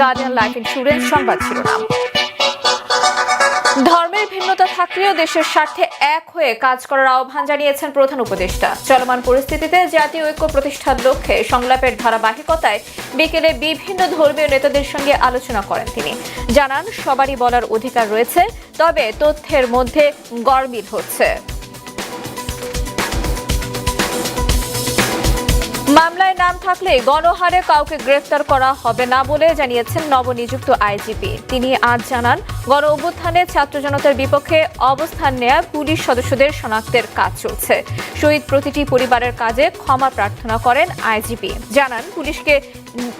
Guardian life insurance সংবাদ শিরোনাম। ধর্মের ভিন্নতা থাকলেও দেশের স্বার্থে এক হয়ে কাজ করার আহ্বান জানিয়েছেন প্রধান উপদেষ্টা। চলমান পরিস্থিতিতে জাতীয় ঐক্য প্রতিষ্ঠার লক্ষ্যে সংলাপের ধারাবাহিকতায় বিকেলে বিভিন্ন ধর্মীয় নেতাদের সঙ্গে আলোচনা করেন তিনি। জানান, সবারই বলার অধিকার রয়েছে, তবে তথ্যের মধ্যে গরমিল হচ্ছে। মামলায় নাম থাকলে গণহারে কাউকে গ্রেফতার করা হবে না বলে জানিয়েছেন নবনিযুক্ত আইজিপি। তিনি আজ জানান, গণ অভ্যুত্থানে ছাত্র জনতার বিপক্ষে অবস্থান নেয়া পুলিশ সদস্যদের শনাক্তের কাজ চলছে। শহীদ প্রতিটি পরিবারের কাজে ক্ষমা প্রার্থনা করেন আইজিপি। জানান, পুলিশকে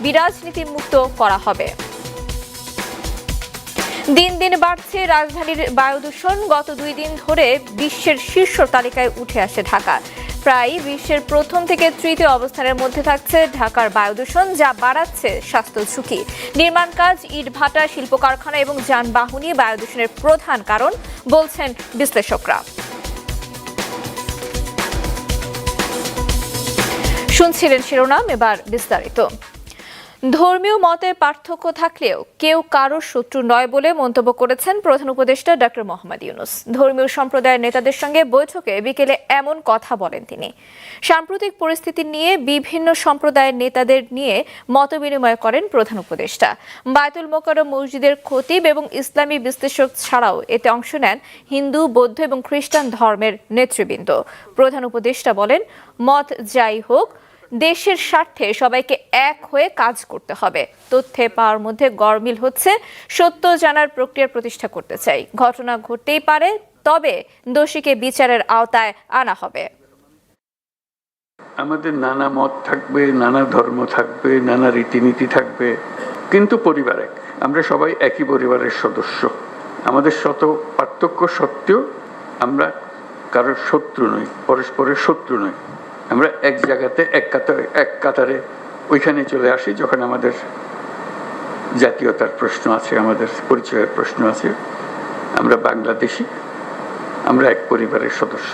বিরাজনীতি মুক্ত করা হবে। দিন দিন বাড়ছে রাজধানীর বায়ু দূষণ। গত দুই দিন ধরে বিশ্বের শীর্ষ তালিকায় উঠে আসে ঢাকা। প্রায় বিশ্বের প্রথম থেকে তৃতীয় অবস্থানের মধ্যে থাকছে ঢাকার বায়ু দূষণ, যা বাড়াচ্ছে স্বাস্থ্য ঝুঁকি। নির্মাণ কাজ, ইট ভাটা শিল্প কারখানা এবং যানবাহনই বায়ু দূষণের প্রধান কারণ, বলছেন বিশ্লেষকরা। শুনছিলেন শিরোনাম, এবার বিস্তারিত। ধর্মীয় মতের পার্থক্য থাকলেও কেউ কারও শত্রু নয় বলে মন্তব্য করেছেন প্রধান উপদেষ্টা ডক্টর মোহাম্মদ ইউনুস। ধর্মীয় সম্প্রদায়ের নেতাদের সঙ্গে বৈঠকে বিকেলে এমন কথা বলেন তিনি। সাম্প্রতিক পরিস্থিতি নিয়ে বিভিন্ন সম্প্রদায়ের নেতাদের নিয়ে মতবিনিময় করেন প্রধান উপদেষ্টা। বায়তুল মোকারম মসজিদের খতিব এবং ইসলামী বিশ্লেষক ছাড়াও এতে অংশ নেন হিন্দু, বৌদ্ধ এবং খ্রিস্টান ধর্মের নেতৃবৃন্দ। প্রধান উপদেষ্টা বলেন, মত যাই হোক দেশের স্বার্থে সবাইকে এক হয়ে কাজ করতে হবে। তথ্যে পাওয়ার মধ্যে গরমিল হচ্ছে, সত্য জানার প্রক্রিয়া প্রতিষ্ঠা করতে চাই। ঘটনা ঘটতেই পারে, তবে দোষীকে বিচারের আওতায় আনা হবে। আমাদের নানা মত থাকবে, নানা ধর্ম থাকবে, নানা রীতিনীতি থাকবে, কিন্তু পরিবার এক। আমরা সবাই একই পরিবারের সদস্য। আমাদের শত পার্থক্য সত্ত্বেও আমরা কারোর শত্রু নই, পরস্পরের শত্রু নই। আমরা এক জায়গাতে, এক কাতারে এক কাতারে ওইখানে চলে আসি যখন আমাদের জাতীয়তার প্রশ্ন আছে, আমাদের পরিচয়ের প্রশ্ন আছে। আমরা বাংলাদেশি, আমরা এক পরিবারের সদস্য।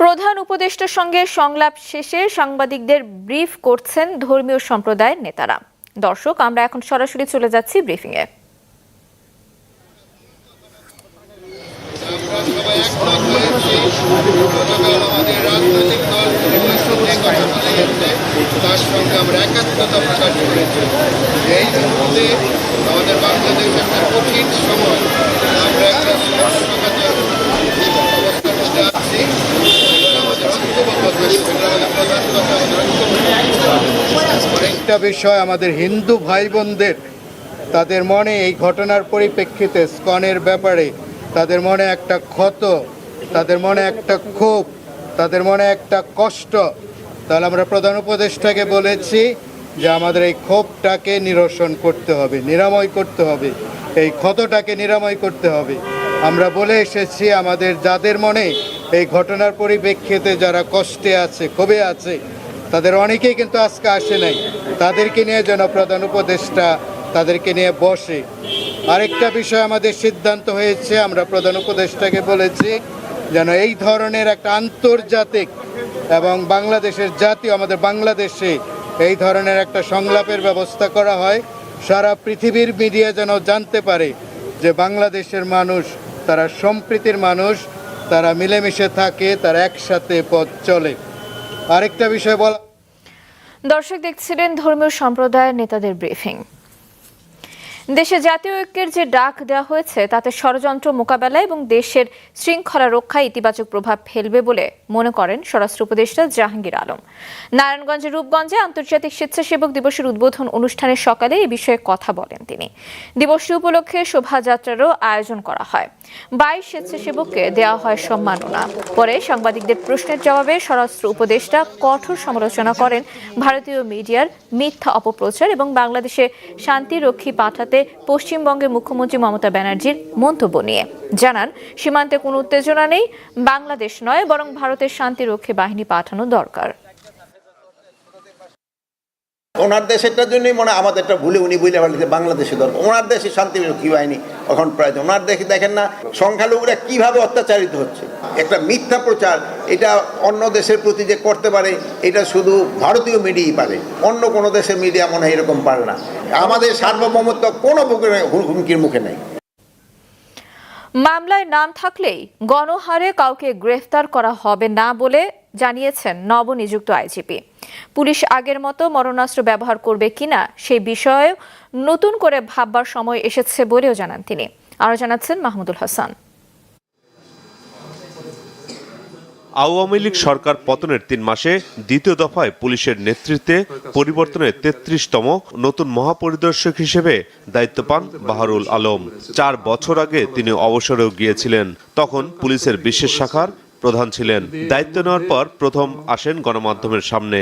প্রধান উপদেষ্টার সঙ্গে সংলাপ শেষে সাংবাদিকদের ব্রিফ করছেন ধর্মীয় সম্প্রদায়ের নেতারা। দর্শক, আমরা এখন সরাসরি চলে যাচ্ছি ব্রিফিংয়ে আমাদের রাজনৈতিক দল বিভিন্ন সঙ্গে কথা বলে গেছে তার সঙ্গে আমরা একাত্মতা প্রকাশ করেছি। এই মুহূর্তে আমাদের বাংলাদেশ একটা কঠিন সময়। আমরা একটা স্পর্শকাতর অবস্থার আছি। আমাদের বিষয় আমাদের হিন্দু ভাই বোনদের তাদের মনে এই ঘটনার পরিপ্রেক্ষিতে স্কনের ব্যাপারে, তাদের মনে একটা ক্ষত, তাদের মনে একটা ক্ষোভ, তাদের মনে একটা কষ্ট তাহলে আমরা প্রধান উপদেষ্টাকে বলেছি যে আমাদের এই ক্ষোভটাকে নিরসন করতে হবে, নিরাময় করতে হবে। এই ক্ষতটাকে নিরাময় করতে হবে। আমরা বলে এসেছি আমাদের যাদের মনে এই ঘটনার পরিপ্রেক্ষিতে যারা কষ্টে আছে, ক্ষোভে আছে, তাদের অনেকেই কিন্তু আজকে আসে নাই। তাদেরকে নিয়ে যেন প্রধান উপদেষ্টা তাদেরকে নিয়ে বসে। আরেকটা বিষয় আমাদের সিদ্ধান্ত হয়েছে, আমরা প্রধান উপদেষ্টাকে বলেছি যেন এই ধরনের একটা আন্তর্জাতিক এবং বাংলাদেশের জাতীয়, আমাদের বাংলাদেশে এই ধরনের একটা সংলাপের ব্যবস্থা করা হয়। সারা পৃথিবীর মিডিয়া যেন জানতে পারে যে বাংলাদেশের মানুষ, তারা সম্প্রীতির মানুষ, তারা মিলেমিশে থাকে, তারা একসাথে পথ চলে। আরেকটা বিষয় বলা দর্শক দেখছিলেন ধর্মীয় সম্প্রদায়ের নেতাদের ব্রিফিং দেশে জাতীয় ঐক্যের যে ডাক দেওয়া হয়েছে, তাতে ষড়যন্ত্র মোকাবেলা এবং দেশের শৃঙ্খলা রক্ষায় ইতিবাচক প্রভাব ফেলবে বলে মনে করেন স্বরাষ্ট্র উপদেষ্টা জাহাঙ্গীর আলম। নারায়ণগঞ্জের রূপগঞ্জে আন্তর্জাতিক স্বেচ্ছাসেবক দিবসের উদ্বোধন অনুষ্ঠানের সকালে এই বিষয়ে কথা বলেন তিনি। দিবসটি উপলক্ষে শোভাযাত্রারও আয়োজন করা হয়। বাইশ স্বেচ্ছাসেবককে দেওয়া হয় সম্মাননা। পরে সাংবাদিকদের প্রশ্নের জবাবে স্বরাষ্ট্র উপদেষ্টা কঠোর সমালোচনা করেন ভারতীয় মিডিয়ার মিথ্যা অপপ্রচার এবং বাংলাদেশে শান্তিরক্ষী পাঠাতে পশ্চিমবঙ্গের মুখ্যমন্ত্রী মমতা ব্যানার্জির মন্তব্য নিয়ে। জানান, সীমান্তে কোনো উত্তেজনা নেই, বাংলাদেশ নয়, বরং ভারতের শান্তিরক্ষী বাহিনী পাঠানো দরকার। ওনার দেশেরটার জন্যই মনে আমাদেরটা ভুলে উনি বুঝলে পারলে বাংলাদেশে দরকার ওনার দেশে শান্তি কি বাহিনী এখন প্রয়োজন ওনার দেশে দেখেন না সংখ্যালঘুরা কীভাবে অত্যাচারিত হচ্ছে। একটা মিথ্যা প্রচার, এটা অন্য দেশের প্রতি যে করতে পারে, এটা শুধু ভারতীয় মিডিয়াই পারে। অন্য কোনো দেশের মিডিয়া মনে হয় এরকম পারে না। আমাদের সার্বভৌমত্ব কোনো হুমকির মুখে নেই। মামলায় নাম থাকলেই গণহারে কাউকে গ্রেফতার করা হবে না বলে জানিয়েছেন নবনিযুক্ত আইজিপি। পুলিশ আগের মতো মরণাস্ত্র ব্যবহার করবে কিনা সেই বিষয়ে নতুন করে ভাববার সময় এসেছে বলেও জানান তিনি। আরও জানাচ্ছেন মাহমুদুল হাসান। আওয়ামী লীগ সরকার পতনের তিন মাসে দ্বিতীয় দফায় পুলিশের নেতৃত্বে পরিবর্তনের তেত্রিশতম নতুন মহাপরিদর্শক হিসেবে দায়িত্ব পান বাহারুল আলম। চার বছর আগে তিনি অবসরেও গিয়েছিলেন। তখন পুলিশের বিশেষ শাখার প্রধান ছিলেন। দায়িত্ব নেওয়ার পর প্রথম আসেন গণমাধ্যমের সামনে।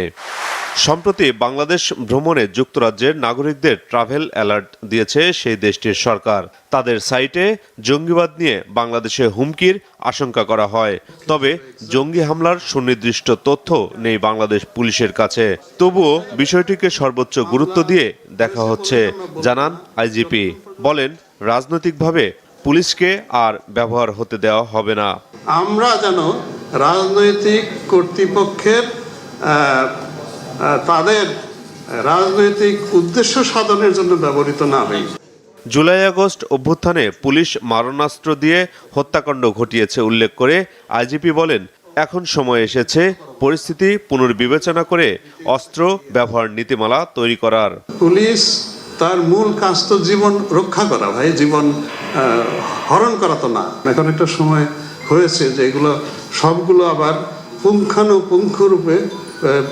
সম্প্রতি বাংলাদেশ ভ্রমণে যুক্তরাজ্যের নাগরিকদের ট্রাভেল অ্যালার্ট দিয়েছে সেই দেশটির সরকার। তাদের সাইটে জঙ্গিবাদ নিয়ে বাংলাদেশে হুমকির আশঙ্কা করা হয়। তবে জঙ্গি হামলার সুনির্দিষ্ট তথ্য নেই বাংলাদেশ পুলিশের কাছে। তবুও বিষয়টিকে সর্বোচ্চ গুরুত্ব দিয়ে দেখা হচ্ছে, জানান আইজিপি। বলেন, রাজনৈতিকভাবে পুলিশকে আর ব্যবহার হতে দেওয়া হবে না। আমরা যেন রাজনৈতিক কর্তৃপক্ষের তাদের রাজনৈতিক উদ্দেশ্য সাধনের জন্য ব্যবহৃত না হই। জুলাই আগস্ট অভ্যুত্থানে পুলিশ মারণাস্ত্র দিয়ে হত্যাকাণ্ড ঘটিয়েছে উল্লেখ করে আইজিপি বলেন এখন সময় এসেছে পরিস্থিতি পুনর্বিবেচনা করে অস্ত্র ব্যবহার নীতিমালা তৈরি করার। পুলিশ তার মূল কাজ তো জীবন রক্ষা করা ভাই। জীবন হরণ করা তো না। এখন একটা সময় হয়েছে যে এগুলো সবগুলো আবার পুঙ্খানুপুঙ্খ রূপে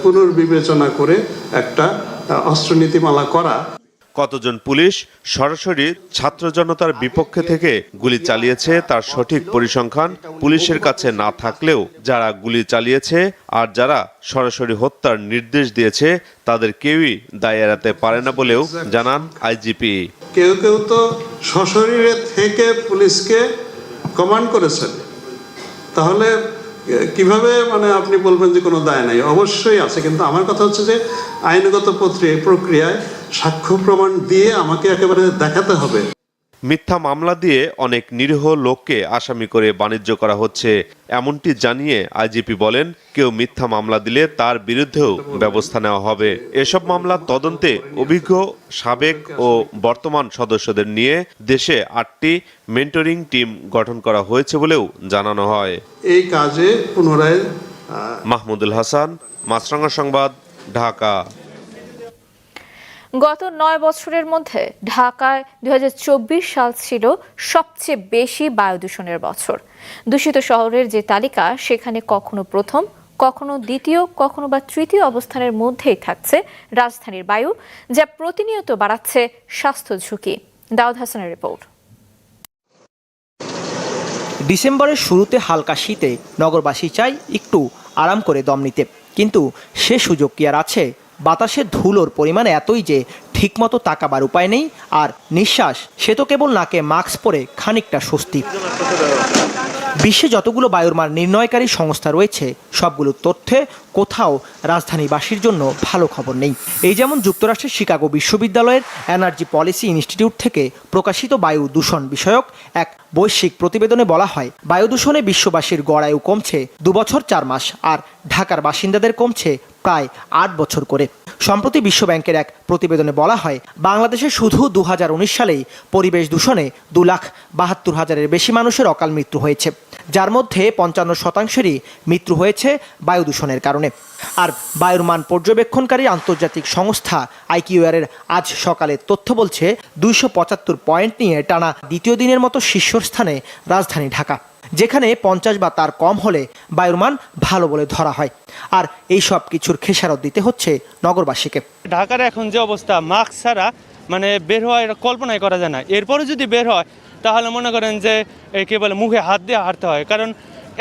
পুনর্বিবেচনা করে একটা আহ, অস্ত্র নীতিমালা করা। কতজন পুলিশ সরাসরি ছাত্র জনতার বিপক্ষে থেকে গুলি চালিয়েছে তার সঠিক পরিসংখ্যান পুলিশের কাছে না থাকলেও যারা গুলি চালিয়েছে আর যারা সরাসরি হত্যার নির্দেশ দিয়েছে তাদের কেউই দায় এড়াতে পারে না বলেও জানান আইজিপি। কেউ কেউ তো সশরীরে থেকে পুলিশকে কমান্ড করেছেন। তাহলে কীভাবে মানে আপনি বলবেন যে কোনো দায় নাই? অবশ্যই আছে, কিন্তু আমার কথা হচ্ছে যে আইনগত প্রক্রিয়ায় সাক্ষ্য প্রমাণ দিয়ে আমাকে একেবারে দেখাতে হবে। মিথ্যা মামলা দিয়ে অনেক নিরীহ লোককে আসামি করে বাণিজ্য করা হচ্ছে। এমনটি জানিয়ে আইজিপি বলেন কেউ মিথ্যা মামলা দিলে তার বিরুদ্ধেও ব্যবস্থা নেওয়া হবে। এসব মামলা তদন্তে অভিজ্ঞ সাবেক ও বর্তমান সদস্যদের নিয়ে দেশে আটটি মেন্টরিং টিম গঠন করা হয়েছে বলেও জানানো হয়। এই কাজে পুনরায় মাহমুদুল হাসান মাছরাঙ্গা সংবাদ ঢাকা। গত নয় বছরের মধ্যে ঢাকায় দু হাজার চব্বিশ সাল ছিল সবচেয়ে বেশি বায়ু দূষণের বছর। দূষিত শহরের যে তালিকা, সেখানে কখনো প্রথম, কখনো দ্বিতীয়, কখনো বা তৃতীয় অবস্থানের মধ্যেই থাকছে রাজধানীর বায়ু, যা প্রতিনিয়ত বাড়াচ্ছে স্বাস্থ্য ঝুঁকি। দাউদ হাসানের রিপোর্ট। ডিসেম্বরের শুরুতে হালকা শীতে নগরবাসী চাই একটু আরাম করে দম নিতে। কিন্তু সে সুযোগ কি আর আছে? বাতাসে ধুলোর পরিমাণ এতই যে ঠিকমতো তাকাবার উপায় নেই, আর নিঃশ্বাস, সে তো কেবল নাকে মাস্ক পরে খানিকটা স্বস্তি। বিশ্বে যতগুলো বায়ুর মান নির্ণয়কারী সংস্থা রয়েছে, সবগুলো তথ্যে কোথাও রাজধানীবাসীর জন্য ভালো খবর নেই। এই যেমন যুক্তরাষ্ট্রের শিকাগো বিশ্ববিদ্যালয়ের এনার্জি পলিসি ইনস্টিটিউট থেকে প্রকাশিত বায়ু দূষণ বিষয়ক এক বৈশ্বিক প্রতিবেদনে বলা হয়, বায়ু দূষণে বিশ্ববাসীর গড়ায়ু কমছে দুবছর চার মাস আর ঢাকার বাসিন্দাদের কমছে প্রায় আট বছর করে। সম্প্রতি বিশ্বব্যাংকের এক প্রতিবেদনে বলা হয়, বাংলাদেশে শুধু দু হাজার উনিশ সালেই পরিবেশ দূষণে দু লাখ বাহাত্তর হাজারের বেশি মানুষের অকাল মৃত্যু হয়েছে, যার মধ্যে পঞ্চান্ন শতাংশেরই মৃত্যু হয়েছে বায়ু দূষণের কারণে। আর বায়ুর মান পর্যবেক্ষণকারী আন্তর্জাতিক সংস্থা আইকিউআরের আজ সকালে তথ্য বলছে, দুইশো পঁচাত্তর পয়েন্ট নিয়ে টানা দ্বিতীয় দিনের মতো শীর্ষস্থানে রাজধানী ঢাকা। যেখানে পঞ্চাশ বা তার কম হলে বায়ুর মান ভালো বলে ধরা হয়। আর এই সব কিছুর খেসারত দিতে হচ্ছে নগরবাসীকে। ঢাকার এখন যে অবস্থা মাস্ক ছাড়া মানে বের হওয়া এটা কল্পনাই করা যায় না। এরপরে যদি বের হয় তাহলে মনে করেন যে এই কে বলে মুখে হাত দিয়ে হাঁটতে হয়। কারণ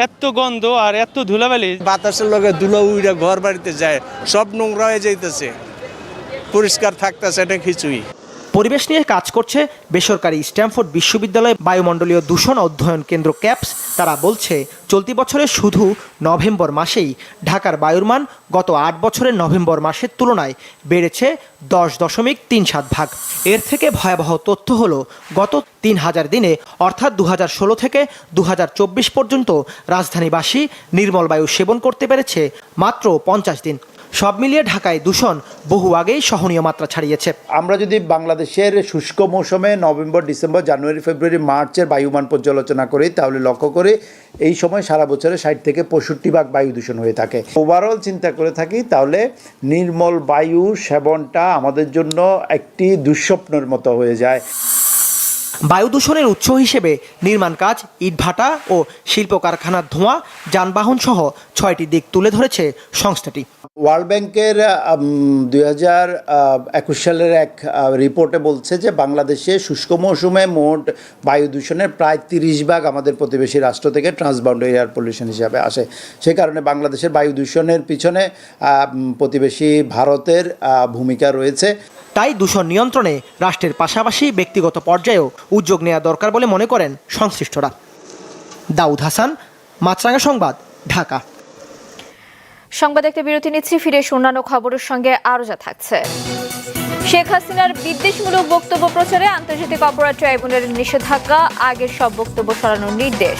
এত গন্ধ আর এত ধুলাবালি। বাতাসের লগে ধুলো উইরা ঘর বাড়িতে যায় সব নোংরা হয়ে যাইতেছে। পরিষ্কার থাকতেছে এটা কিছুই। পরিবেশ নিয়ে কাজ করছে বেসরকারি স্ট্যামফোর্ড বিশ্ববিদ্যালয় বায়ুমণ্ডলীয় দূষণ অধ্যয়ন কেন্দ্র ক্যাপস। তারা বলছে, চলতি বছরে শুধু নভেম্বর মাসেই ঢাকার বায়ুর মান গত আট বছরের নভেম্বর মাসের তুলনায় বেড়েছে দশ দশমিক তিন সাত ভাগ। এর থেকে ভয়াবহ তথ্য হল, গত তিন হাজার দিনে, অর্থাৎ দু হাজার ষোলো থেকে দু হাজার চব্বিশ পর্যন্ত রাজধানীবাসী নির্মল বায়ু সেবন করতে পেরেছে মাত্র পঞ্চাশ দিন। সব মিলিয়ে ঢাকায় দূষণ বহু আগেই সহনীয় মাত্রা ছাড়িয়েছে। আমরা যদি বাংলাদেশের শুষ্ক মৌসুমে নভেম্বর, ডিসেম্বর, জানুয়ারি, ফেব্রুয়ারি, মার্চের বায়ুমান পর্যালোচনা করি, তাহলে লক্ষ্য করে এই সময় সারা বছরে ষাট থেকে পঁয়ষট্টি ভাগ বায়ু দূষণ হয়ে থাকে। ওভারঅল চিন্তা করে থাকি, তাহলে নির্মল বায়ু সেবনটা আমাদের জন্য একটি দুঃস্বপ্নের মতো হয়ে যায়। বায়ু দূষণের উৎস হিসেবে নির্মাণ কাজ ইটভাটা ও শিল্প কারখানার ধোঁয়া যানবাহন সহ ছয়টি দিক তুলে ধরেছে সংস্থাটি। ওয়ার্ল্ড ব্যাংকের দুই হাজার একুশ সালের এক রিপোর্টে বলছে যে বাংলাদেশে শুষ্ক মৌসুমে মোট বায়ু দূষণের প্রায় তিরিশ ভাগ আমাদের প্রতিবেশী রাষ্ট্র থেকে ট্রান্সবাউন্ডারি এয়ার পলিউশন হিসাবে আসে। সে কারণে বাংলাদেশের বায়ু দূষণের পিছনে প্রতিবেশী ভারতের ভূমিকা রয়েছে। তাই দূষণ নিয়ন্ত্রণে রাষ্ট্রের পাশাপাশি ব্যক্তিগত পর্যায়েও উদ্যোগ নেওয়া দরকার বলে মনে করেন সংশ্লিষ্টরা। দাউদ হাসান, মাছরাঙা সংবাদ, ঢাকা। সংবাদ একটা বিরতি নিচ্ছি, ফিরে অন্যান্য খবরের সঙ্গে আরও যা থাকছে। শেখ হাসিনার বিদ্বেষমূলক বক্তব্য প্রচারে আন্তর্জাতিক অপরাধ ট্রাইব্যুনালের নিষেধাজ্ঞা, আগের সব বক্তব্য সরানোর নির্দেশ।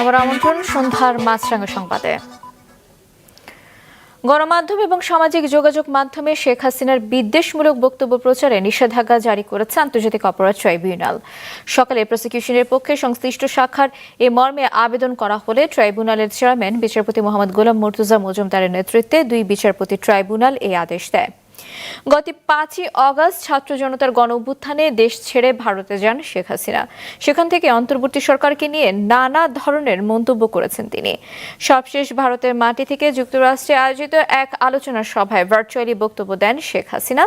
আবার আমন্ত্রণ সন্ধ্যার মাছরাঙ্গা সংবাদে। গণমাধ্যম এবং সামাজিক যোগাযোগ মাধ্যমে শেখ হাসিনার বিদ্বেষমূলক বক্তব্য প্রচারে নিষেধাজ্ঞা জারি করেছে আন্তর্জাতিক অপরাধ ট্রাইব্যুনাল। সকালে প্রসিকিউশনের পক্ষে সংশ্লিষ্ট শাখার এ মর্মে আবেদন করা হলে ট্রাইব্যুনালের চেয়ারম্যান বিচারপতি মোহাম্মদ গোলাম মর্তুজা মজুমদারের নেতৃত্বে দুই বিচারপতি ট্রাইব্যুনাল এই আদেশ দেয়। গত পাঁচই অগস্ট ছাত্র জনতার গণ অভ্যুত্থানে দেশ ছেড়ে ভারতে যান শেখ হাসিনা। সেখান থেকে অন্তর্বর্তী সরকারকে নিয়ে নানা ধরনের মন্তব্য করেছেন তিনি। সবশেষ ভারতের মাটি থেকে যুক্তরাষ্ট্রে আয়োজিত এক আলোচনা সভায় ভার্চুয়ালি বক্তব্য দেন শেখ হাসিনা।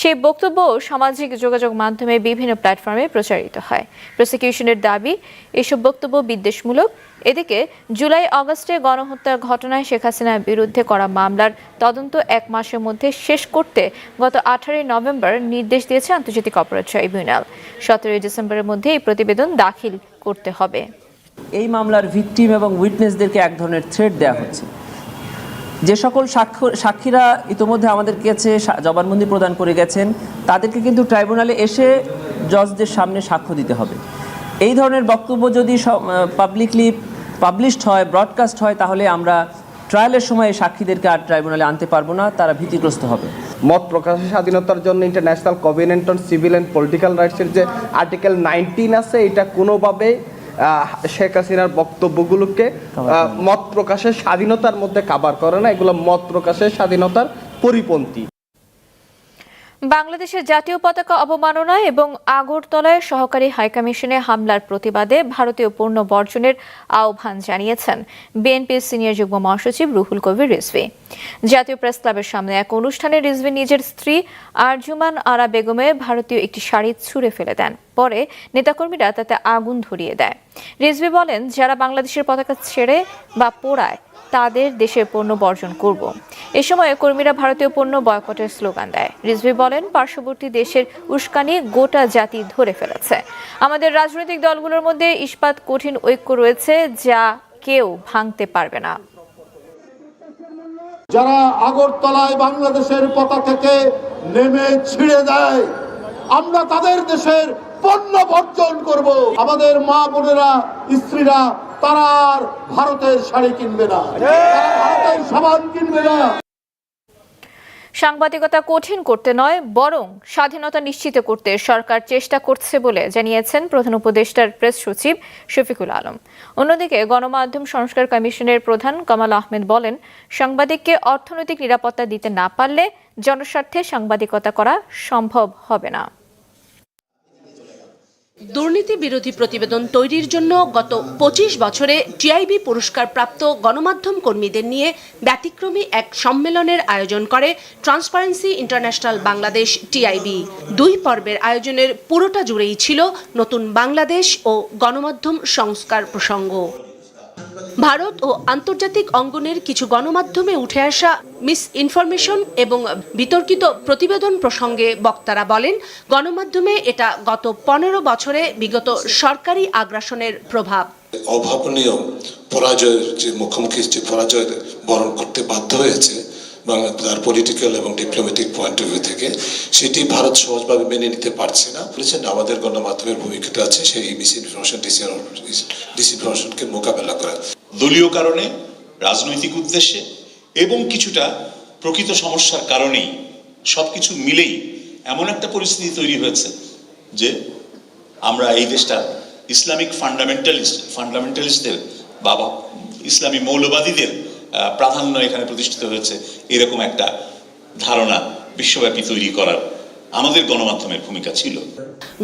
সেই বক্তব্য সামাজিক যোগাযোগ মাধ্যমে বিভিন্ন প্ল্যাটফর্মে প্রচারিত হয়। প্রসিকিউশনের দাবি, এসব বক্তব্য বিদ্বেষমূলক। এদিকে জুলাই আগস্টে গণহত্যার ঘটনায় শেখ হাসিনার বিরুদ্ধে করা মামলার তদন্ত এক মাসের মধ্যে শেষ করতে গত আঠারোই নভেম্বর নির্দেশ দিয়েছে আন্তর্জাতিক অপরাধ ট্রাইব্যুনাল। সতেরোই ডিসেম্বরের মধ্যে এই প্রতিবেদন দাখিল করতে হবে। এই মামলার ভিকটিম এবং উইটনেসদেরকে এক ধরনের থ্রেড দেওয়া হচ্ছে। যে সকল সাক্ষীরা ইতোমধ্যে আমাদের কাছে জবানবন্দি প্রদান করে গেছেন, তাদেরকে কিন্তু ট্রাইব্যুনালে এসে জজদের সামনে সাক্ষ্য দিতে হবে। এই ধরনের বক্তব্য যদি পাবলিকলি পাবলিশড হয় ব্রডকাস্ট হয়, তাহলে আমরা ট্রায়ালের সময় সাক্ষীদেরকে আর ট্রাইব্যুনালে আনতে পারব না, তারা ভীতিগ্রস্ত হবে। মত প্রকাশের স্বাধীনতার জন্য International Covenant on Civil and Political রাইটসের যে আর্টিকেল নাইনটিন আছে, এটা কোনোভাবে শেখ হাসিনার বক্তব্যগুলোকে আহ, মত প্রকাশের স্বাধীনতার মধ্যে কাবার করে না এগুলো মত প্রকাশের স্বাধীনতার পরিপন্থী। বাংলাদেশের জাতীয় পতাকা অবমাননা এবং আগরতলায় সহকারী হাইকমিশনে হামলার প্রতিবাদে ভারতীয় পণ্য বর্জনের আহ্বান জানিয়েছেন বিএনপির সিনিয়র যুগ্ম মহাসচিব রুহুল কবির রিজভি। জাতীয় প্রেস ক্লাবের সামনে এক অনুষ্ঠানে রিজভি নিজের স্ত্রী আরজুমান আরা বেগমে ভারতীয় একটি শাড়ি ছুঁড়ে ফেলে দেন। পরে নেতাকর্মীরা তাতে আগুন ধরিয়ে দেয়। রিজভি বলেন, যারা বাংলাদেশের পতাকা ছেড়ে বা পোড়ায় তাদের দেশের পণ্য বর্জন করব। এ সময় কর্মীরা ভারতীয় পণ্য বয়কটের স্লোগান দেয়। রিজভি বলেন, পার্শ্ববর্তী দেশের উস্কানি গোটা জাতি ধরে ফেলেছে। আমাদের রাজনৈতিক দলগুলোর মধ্যে ইস্পাত কঠিন ঐক্য রয়েছে যা কেউ ভাঙতে পারবে না। যারা আগরতলায় বাংলাদেশের পতাকাকে নেমে ছিঁড়ে দেয় আমরা তাদের দেশের পণ্য বর্জন করব। আমাদের মা বোনেরা, স্ত্রীরা, তারা ভারতের শাড়ি কিনবে না। ভারতের সাবান কিনবে না। সাংবাদিকতা কঠিন করতে নয়, বরং স্বাধীনতা নিশ্চিত করতে সরকার চেষ্টা করছে বলে জানিয়েছেন প্রধান উপদেষ্টার প্রেস সচিব শফিকুল আলম। অন্যদিকে গণমাধ্যম সংস্কার কমিশনের প্রধান কামাল আহমেদ বলেন, সাংবাদিককে অর্থনৈতিক নিরাপত্তা দিতে না পারলে জনস্বার্থে সাংবাদিকতা করা সম্ভব হবে না। দুর্নীতি বিরোধী প্রতিবেদন তৈরির জন্য গত পঁচিশ বছরে টিআইবি পুরস্কার প্রাপ্ত গণমাধ্যম কর্মীদের নিয়ে ব্যতিক্রমী এক সম্মেলনের আয়োজন করে ট্রান্সপারেন্সি ইন্টারন্যাশনাল বাংলাদেশ টিআইবি। দুই পর্বের আয়োজনের পুরোটা জুড়েই ছিল নতুন বাংলাদেশ ও গণমাধ্যম সংস্কার প্রসঙ্গ। ভারত ও আন্তর্জাতিক অঙ্গনের কিছু গণমাধ্যমে উঠে আসা মিস ইনফরমেশন এবং বিতর্কিত প্রতিবেদন প্রসঙ্গে বক্তারা বলেন, গণমাধ্যমে এটা গত পনেরো বছরে বিগত সরকারি আগ্রাসনের প্রভাব। অভাবনীয় পরাজয়ের যে মুখোমুখি, যে পরাজয় বরণ করতে বাধ্য হয়েছে বাংলা, তার পলিটিক্যাল এবং ডিপ্লোম্যাটিক পয়েন্ট অফ ভিউ থেকে, সেটি ভারত সহজভাবে মেনে নিতে পারছে না। বলেছেন, আমাদের গণমাধ্যমের ভূমিকাটা আছে, সেই মিস ইনফরমেশন ডিসইনফরমেশনকে মোকাবেলা করা। দলীয় কারণে, রাজনৈতিক উদ্দেশ্যে, এবং কিছুটা প্রকৃত সমস্যার কারণেই, সবকিছু মিলেই এমন একটা পরিস্থিতি তৈরি হয়েছে যে, আমরা এই দেশটা ইসলামিক ফান্ডামেন্টালিস্ট ফান্ডামেন্টালিস্টদের বাবা, ইসলামী মৌলবাদীদের প্রাধান্য এখানে প্রতিষ্ঠিত হয়েছে এরকম একটা ধারণা বিশ্বব্যাপী তৈরি করার। আমাদের গণমাধ্যমের ভূমিকা ছিল।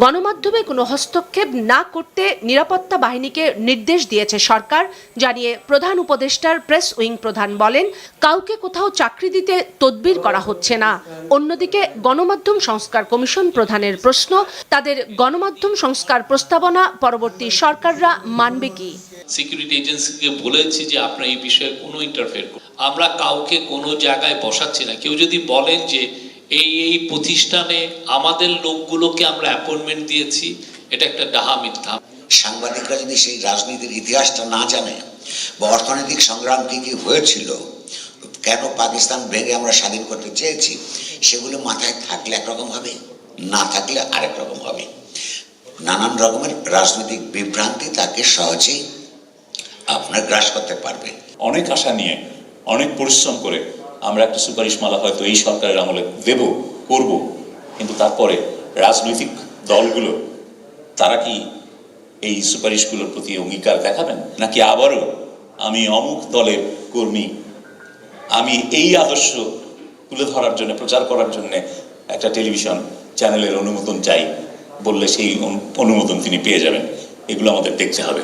গণমাধ্যমে কোনো হস্তক্ষেপ না করতে নিরাপত্তা বাহিনীকে নির্দেশ দিয়েছে সরকার জানিয়ে প্রধান উপদেষ্টার প্রেস উইং প্রধান বলেন কাউকে কোথাও চাকরি দিতে তদবির করা হচ্ছে না। অন্যদিকে গণমাধ্যম সংস্কার কমিশন প্রধানের প্রশ্ন তাদের গণমাধ্যম সংস্কার প্রস্তাবনা পরবর্তী সরকাররা মানবে কি? সিকিউরিটি এজেন্সিকে বলেছি যে আপনারা এই বিষয়ে কোনো ইন্টারফেয়ার করুন। আমরা কাউকে কোনো জায়গায় বসাচ্ছি না। কেউ যদি বলেন যে এই এই প্রতিষ্ঠানে আমাদের লোকগুলোকে আমরা অ্যাপয়েন্টমেন্ট দিয়েছি। এটা একটা ডাহা মিথ্যা। সাংবাদিকরা যদি সেই রাজনীতির ইতিহাসটা না জানে বা অর্থনৈতিক সংগ্রাম কি কি হয়েছিল কেন পাকিস্তান ভেঙে আমরা স্বাধীন করতে চেয়েছি সেগুলো মাথায় থাকলে একরকম হবে না থাকলে আরেক রকম হবে। নানান রকমের রাজনৈতিক বিভ্রান্তি তাকে সহজেই আপনার গ্রাস করতে পারবে। অনেক আশা নিয়ে অনেক পরিশ্রম করে আমরা একটা সুপারিশমালা হয়তো এই সরকারের আমলে দেব, করব। কিন্তু তারপরে রাজনৈতিক দলগুলো, তারা কি এই সুপারিশগুলোর প্রতি অঙ্গীকার দেখাবেন? নাকি আবারও আমি অমুক দলের কর্মী, আমি এই আদর্শ তুলে ধরার জন্য, প্রচার করার জন্য একটা টেলিভিশন চ্যানেলের অনুমোদন চাই বললে সেই অনু- অনুমোদন তিনি পেয়ে যাবেন। এগুলো আমাদের দেখতে হবে।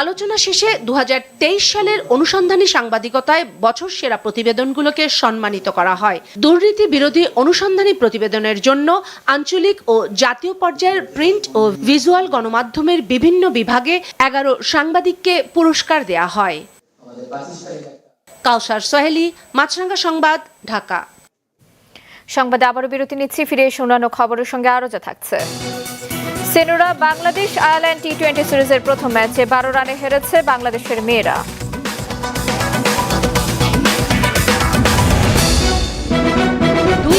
আলোচনা শেষে দু হাজার তেইশ সালের অনুসন্ধানী সাংবাদিকতায় বছর সেরা প্রতিবেদনগুলোকে সম্মানিত করা হয়। দুর্নীতি বিরোধী অনুসন্ধানী প্রতিবেদনের জন্য আঞ্চলিক ও জাতীয় পর্যায়ের প্রিন্ট ও ভিজুয়াল গণমাধ্যমের বিভিন্ন বিভাগে এগারো সাংবাদিককে পুরস্কার দেয়া হয়। কাউসার সোহেলি, মাছরাঙ্গা সংবাদ, ঢাকা। সংবাদে আবারও বিরতি নিচ্ছি, ফিরে এসে অন্যান্য খবরের সঙ্গে আরও যা থাকছে। সেনুরা বাংলাদেশ আয়ারল্যান্ড টি টোয়েন্টি সিরিজের প্রথম ম্যাচে বারো রানে হেরেছে বাংলাদেশের মেয়েরা।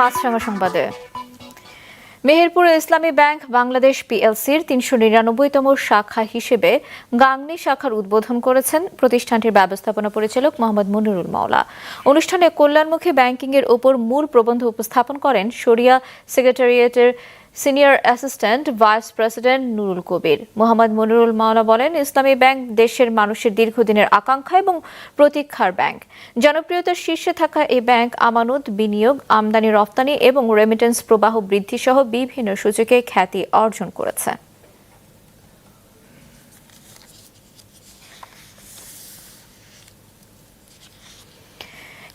Maasranga সংবাদে। মেহেরপুর ইসলামী ব্যাংক, বাংলাদেশ পিএলসির তিনশো নিরানব্বইতম শাখা হিসেবে গাংনি শাখার উদ্বোধন করেছেন প্রতিষ্ঠানটির ব্যবস্থাপনা পরিচালক মোহাম্মদ মনিরুল মাওলা। অনুষ্ঠানে কল্যাণমুখী ব্যাংকিংয়ের ওপর মূল প্রবন্ধ উপস্থাপন করেন শরিয়া সেক্রেটারিয়েটের senior assistant vice president Nurul Kabir. Mohammad Monirul Maola বলেন, ইসলামী ব্যাংক দেশের মানুষের দীর্ঘদিনের আকাঙ্ক্ষা এবং প্রতীক্ষার ব্যাংক। জনপ্রিয়তার শীর্ষে থাকা এই ব্যাংক আমানত, বিনিয়োগ, আমদানি, রফতানি এবং রেমিটেন্স প্রবাহ বৃদ্ধি সহ বিভিন্ন সূচকে খ্যাতি অর্জন করেছে।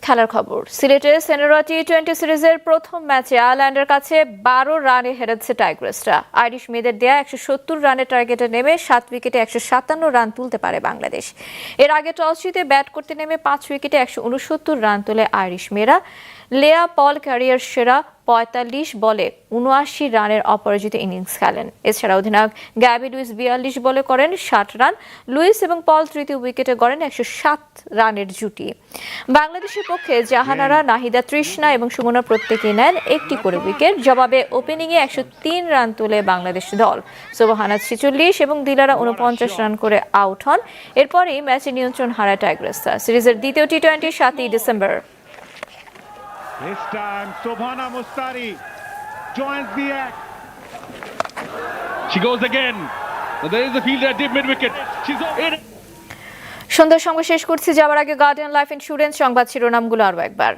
খেলার খবর। সিলেটের সেনেরা টি টোয়েন্টি সিরিজের প্রথম ম্যাচে আয়ারল্যান্ডের কাছে বারো রানে হেরেছে টাইগ্রেসরা। আইরিশ মেয়েদের দেয়া একশো সত্তর রানের টার্গেটে নেমে সাত উইকেটে একশো সাতান্ন রান তুলতে পারে বাংলাদেশ। এর আগে টস জিতে ব্যাট করতে নেমে পাঁচ উইকেটে একশো উনসত্তর রান তোলে আইরিশ মেয়েরা। লেয়া পল ক্যারিয়ার সেরা পঁয়তাল্লিশ বলে উনআশি রানের অপরাজিত ইনিংস খেলেন। এছাড়া অধিনায়ক গ্যাবি লুইস বিয়াল্লিশ বলে করেন ষাট রান। লুইস এবং পল তৃতীয় উইকেটে গড়েন একশো সাত রানের জুটি। বাংলাদেশের পক্ষে জাহানারা নাহিদা তৃষ্ণা এবং সুমনা প্রত্যেকে নেন একটি করে উইকেট। জবাবে ওপেনিংয়ে একশো তিন রান তুলে বাংলাদেশ দল। সোবাহানা ছিচল্লিশ এবং দিলারা উনপঞ্চাশ রান করে আউট হন। এরপরই ম্যাচে নিয়ন্ত্রণ হারায় টাইগ্রেসরা। সিরিজের দ্বিতীয় টি টোয়েন্টি সাতই December. This time, Sobhana Mustari joins the act. She goes again. Now there is a fielder at deep mid wicket. She's in. সন্ধ্যার সঙ্গে শেষ করছি যাওয়ার আগে গার্ডিয়ান লাইফ ইন্স্যুরেন্স সংবাদ শিরোনামগুলো আরও একবার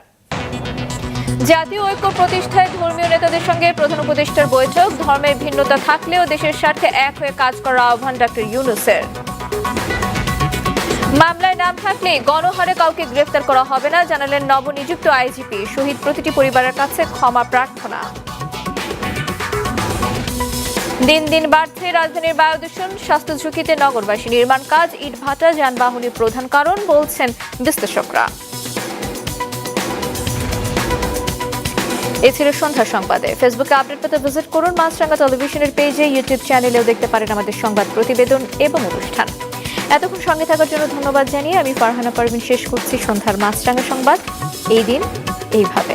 জাতীয় ঐক্য প্রতিষ্ঠায় ধর্মীয় নেতাদের সঙ্গে প্রধান উপদেষ্টার বৈঠক ধর্মের ভিন্নতা থাকলেও দেশের স্বার্থে এক হয়ে কাজ করার আহ্বান ডক্টর ইউনুসের মামলায় নাম থাকলে গণহারে কাউকে গ্রেফতার করা হবে না, জানালেন নবনিযুক্ত আইজিপি। শহীদ প্রতিটি পরিবারের কাছে ক্ষমা প্রার্থনা। দিন দিন বাড়ছে রাজধানীর বায়ু দূষণ স্বাস্থ্য ঝুঁকিতে নগরবাসী নির্মাণ কাজ, ইট ভাটা, যানবাহনের প্রধান কারণ, বলছেন বিশ্লেষকরা। এ ছিল সন্ধ্যা সংবাদে। ফেসবুকে আপডেট পেতে ভিজিট করুন মাছরাঙ্গা টেলিভিশনের পেজে, ইউটিউব চ্যানেলেও দেখতে পারেন আমাদের সংবাদ প্রতিবেদন এবং অনুষ্ঠান। এতক্ষণ সঙ্গে থাকার জন্য ধন্যবাদ জানিয়ে আমি ফারহানা পারভিন শেষ করছি সন্ধ্যার মাছরাঙা সংবাদ। এই দিন এইভাবে।